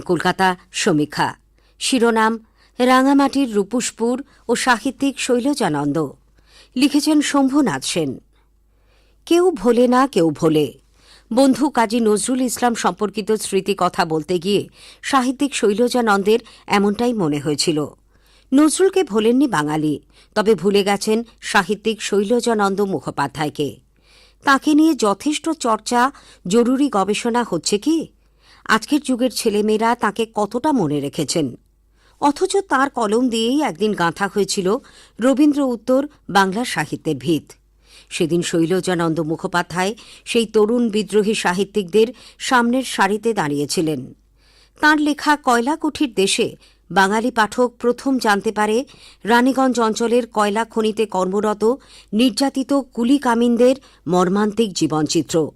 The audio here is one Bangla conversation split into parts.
কলকাতা সমীক্ষা। শিরোনাম, রাঙামাটির রূপুসপুর ও সাহিত্যিক শৈলজানন্দ। লিখেছেন শম্ভুনাথ সেন। কেউ ভোলে না, কেউ ভোলে। বন্ধু কাজী নজরুল ইসলাম সম্পর্কিত স্মৃতি কথা বলতে গিয়ে সাহিত্যিক শৈলজানন্দের এমনটাই মনে হয়েছিল। নজরুলকে ভোলেননি বাঙালি, তবে ভুলে গেছেন সাহিত্যিক শৈলজানন্দ মুখোপাধ্যায়কে। তাকে নিয়ে যথেষ্ট চর্চা, জরুরি গবেষণা হচ্ছে কি? আজকের যুগের ছেলেমেয়েরা তাকে কতটা মনে রেখেছেন? অথচ তার কলম দিয়েই একদিন গাঁথা হয়েছিল রবীন্দ্র উত্তর বাংলা সাহিত্যের ভিত। সেদিন শৈলজানন্দ মুখোপাধ্যায় সেই তরুণ বিদ্রোহী সাহিত্যিকদের সামনের সারিতে দাঁড়িয়েছিলেন। তাঁর লেখা কয়লাকুঠির দেশে বাঙালি পাঠক প্রথম জানতে পারে রানীগঞ্জ অঞ্চলের কয়লা খনিতে কর্মরত নির্যাতিত কুলি কামিনদের মর্মান্তিক জীবনচিত্র।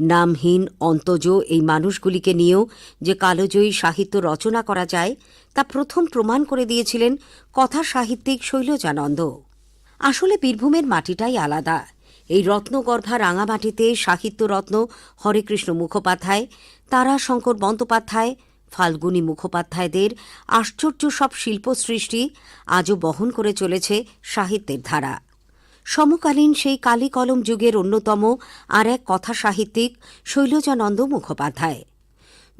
নামহীন অন্তজ এই মানুষগুলিকে নিয়েও যে কালোজয়ী সাহিত্য রচনা করা যায়, তা প্রথম প্রমাণ করে দিয়েছিলেন কথা সাহিত্যিক শৈলজানন্দ। আসলে বীরভূমের মাটিটাই আলাদা। এই রত্নগর্ভা রাঙামাটিতে সাহিত্যরত্ন হরেকৃষ্ণ মুখোপাধ্যায়, তারাশঙ্কর বন্দ্যোপাধ্যায়, ফাল্গুনী মুখোপাধ্যায়দের আশ্চর্য সব শিল্প সৃষ্টি আজও বহন করে চলেছে সাহিত্যের ধারা। সমকালীন সেই কালি কলম যুগের অন্যতম আর এক কথা সাহিত্যিক শৈলজানন্দ মুখোপাধ্যায়।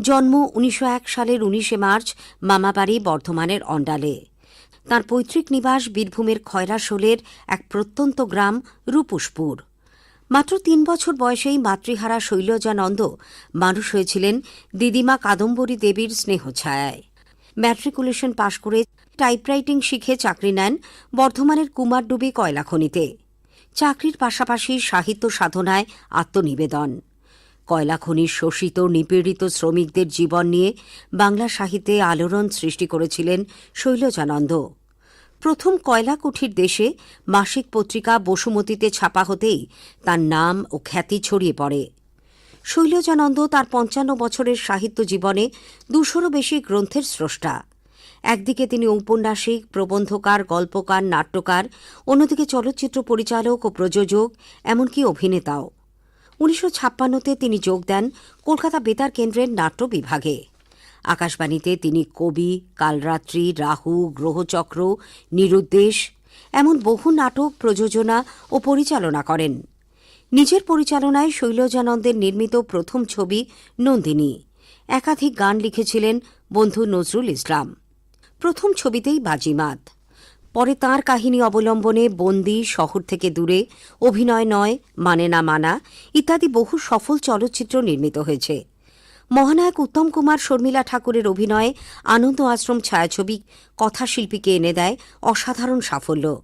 জন্ম উনিশশো এক সালের উনিশে মার্চ মামাবাড়ি বর্ধমানের অন্ডালে। তার পৈতৃক নিবাস বীরভূমের খয়রাশোলের এক প্রত্যন্ত গ্রাম রূপুসপুর। মাত্র তিন বছর বয়সেই মাতৃহারা শৈলজানন্দ মানুষ হয়েছিলেন দিদিমা কাদম্বরী দেবীর স্নেহ স্নেহছায়ায়। ম্যাট্রিকুলেশন পাশ করে টাইপরাইটিং শিখে চাকরি নেন বর্ধমানের কুমারডুবি কয়লা খনিতে। চাকরির পাশাপাশি সাহিত্য সাধনায় আত্মনিবেদন। কয়লা খনির শোষিত, নিপীড়িত শ্রমিকদের জীবন নিয়ে বাংলা সাহিত্যে আলোড়ন সৃষ্টি করেছিলেন শৈলজানন্দ। প্রথম কয়লা কুঠির দেশে মাসিক পত্রিকা বসুমতীতে ছাপা হতেই তার নাম ও খ্যাতি ছড়িয়ে পড়ে। শৈলজানন্দ তার পঞ্চান্ন বছরের সাহিত্য জীবনে দুশোরও বেশি গ্রন্থের স্রষ্টা। একদিকে তিনি ঔপন্যাসিক, প্রবন্ধকার, গল্পকার, নাট্যকার, অন্যদিকে চলচ্চিত্র পরিচালক ও প্রযোজক, এমনকি অভিনেতাও। উনিশশো ছাপ্পান্নতে তিনি যোগ দেন কলকাতা বেতার কেন্দ্রের নাট্য বিভাগে। আকাশবাণীতে তিনি কবি, কালরাত্রি, রাহু, গ্রহচক্র, নিরুদ্দেশ, এমন বহু নাটক, প্রযোজনা ও পরিচালনা করেন। নিজের পরিচালনায় শৈলজানন্দের নির্মিত প্রথম ছবি নন্দিনী। একাধিক গান লিখেছিলেন বন্ধু নজরুল ইসলাম। প্রথম ছবিতেই বাজিমাত। পরে তাঁর কাহিনী অবলম্বনে বন্দি, শহর থেকে দূরে, অভিনয় নয় মানে না মানা, ইত্যাদি বহু সফল চলচ্চিত্র নির্মিত হয়েছে। মহানায়ক উত্তম কুমার শর্মিলা ঠাকুরের অভিনয়ে আনন্দ আশ্রম ছায়াছবি কথাশিল্পীকে এনে দেয় অসাধারণ সাফল্য।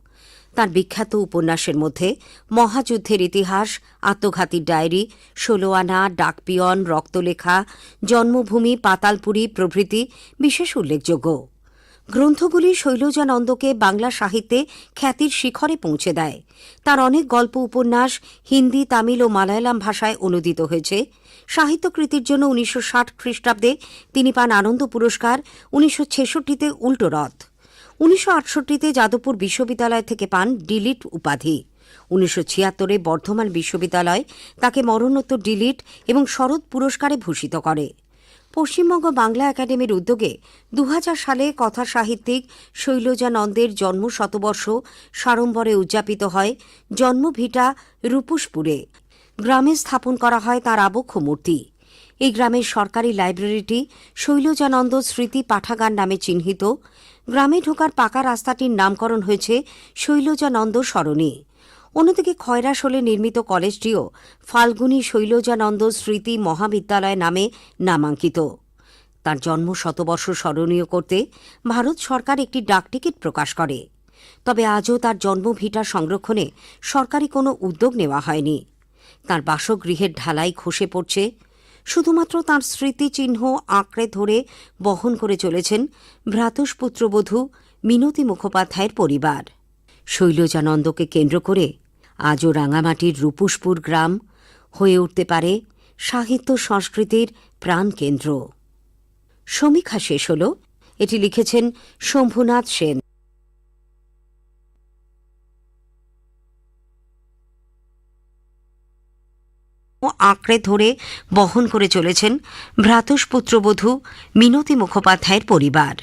তার বিখ্যাত উপন্যাসের মধ্যে মহাযুদ্ধের ইতিহাস আত্মঘাতীর ডায়েরি ষোলোয়ানা ডাকপিয়ন, রক্তলেখা, জন্মভূমি, পাতালপুরী প্রভৃতি বিশেষ উল্লেখযোগ্য। গ্রন্থগুলি শৈলজানন্দকে বাংলা সাহিত্যে খ্যাতির শিখরে পৌঁছে দেয়। তার অনেক গল্প, উপন্যাস হিন্দি, তামিল ও মালায়ালাম ভাষায় অনুদিত হয়েছে। সাহিত্যকৃতির জন্য উনিশশো ষাট খ্রিস্টাব্দে তিনি পান আনন্দ পুরস্কার, উনিশশো ছেষট্টিতে উল্টো রথ। উনিশশো আটষট্টিতে যাদবপুর বিশ্ববিদ্যালয় থেকে পান ডিলিট উপাধি। উনিশশো ছিয়াত্তরে বর্ধমান বিশ্ববিদ্যালয় তাকে মরণোত্তর ডিলিট এবং শরৎ পুরস্কারে ভূষিত করে। পশ্চিমবঙ্গ বাংলা একাডেমির উদ্যোগে দু হাজার সালে কথা সাহিত্যিক শৈলজানন্দের জন্ম শতবর্ষ সাড়ম্বরে উদযাপিত হয় জন্মভিটা রূপুসপুরে। গ্রামে স্থাপন করা হয় তার আবক্ষ মূর্তি। এই গ্রামের সরকারি লাইব্রেরিটি শৈলজানন্দ স্মৃতি পাঠাগার নামে চিহ্নিত। গ্রামে ঢোকার পাকা রাস্তাটির নামকরণ হয়েছে শৈলজানন্দ সরণি। অন্যদিকে খয়রাশোলে নির্মিত কলেজটিও ফাল্গুনী শৈলজানন্দ স্মৃতি মহাবিদ্যালয় নামে নামাঙ্কিত। তার জন্ম শতবর্ষ স্মরণীয় করতে ভারত সরকার একটি ডাকটিকিট প্রকাশ করে। তবে আজও তার জন্মভিটা সংরক্ষণে সরকারি কোনো উদ্যোগ নেওয়া হয়নি। তার বাসগৃহের ঢালাই খসে পড়ছে। শুধুমাত্র তাঁর স্মৃতিচিহ্ন আঁকড়ে ধরে বহন করে চলেছেন ভ্রাতুষ্পুত্রবধূ মিনতি মুখোপাধ্যায়ের পরিবার। শৈলজানন্দকে কেন্দ্র করে আজও রাঙামাটির রূপুসপুর গ্রাম হয়ে উঠতে পারে সাহিত্য সংস্কৃতির প্রাণকেন্দ্র। সমীক্ষা শেষ হল। এটি লিখেছেন শম্ভুনাথ সেন। আঁকড়ে ধরে বহন করে চলেছেন ভ্রাতস পুত্রবধূ মিনতি মুখোপাধ্যায়ের পরিবার।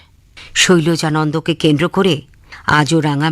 শৈলজানন্দকে কেন্দ্র করে আজও রাঙামাটি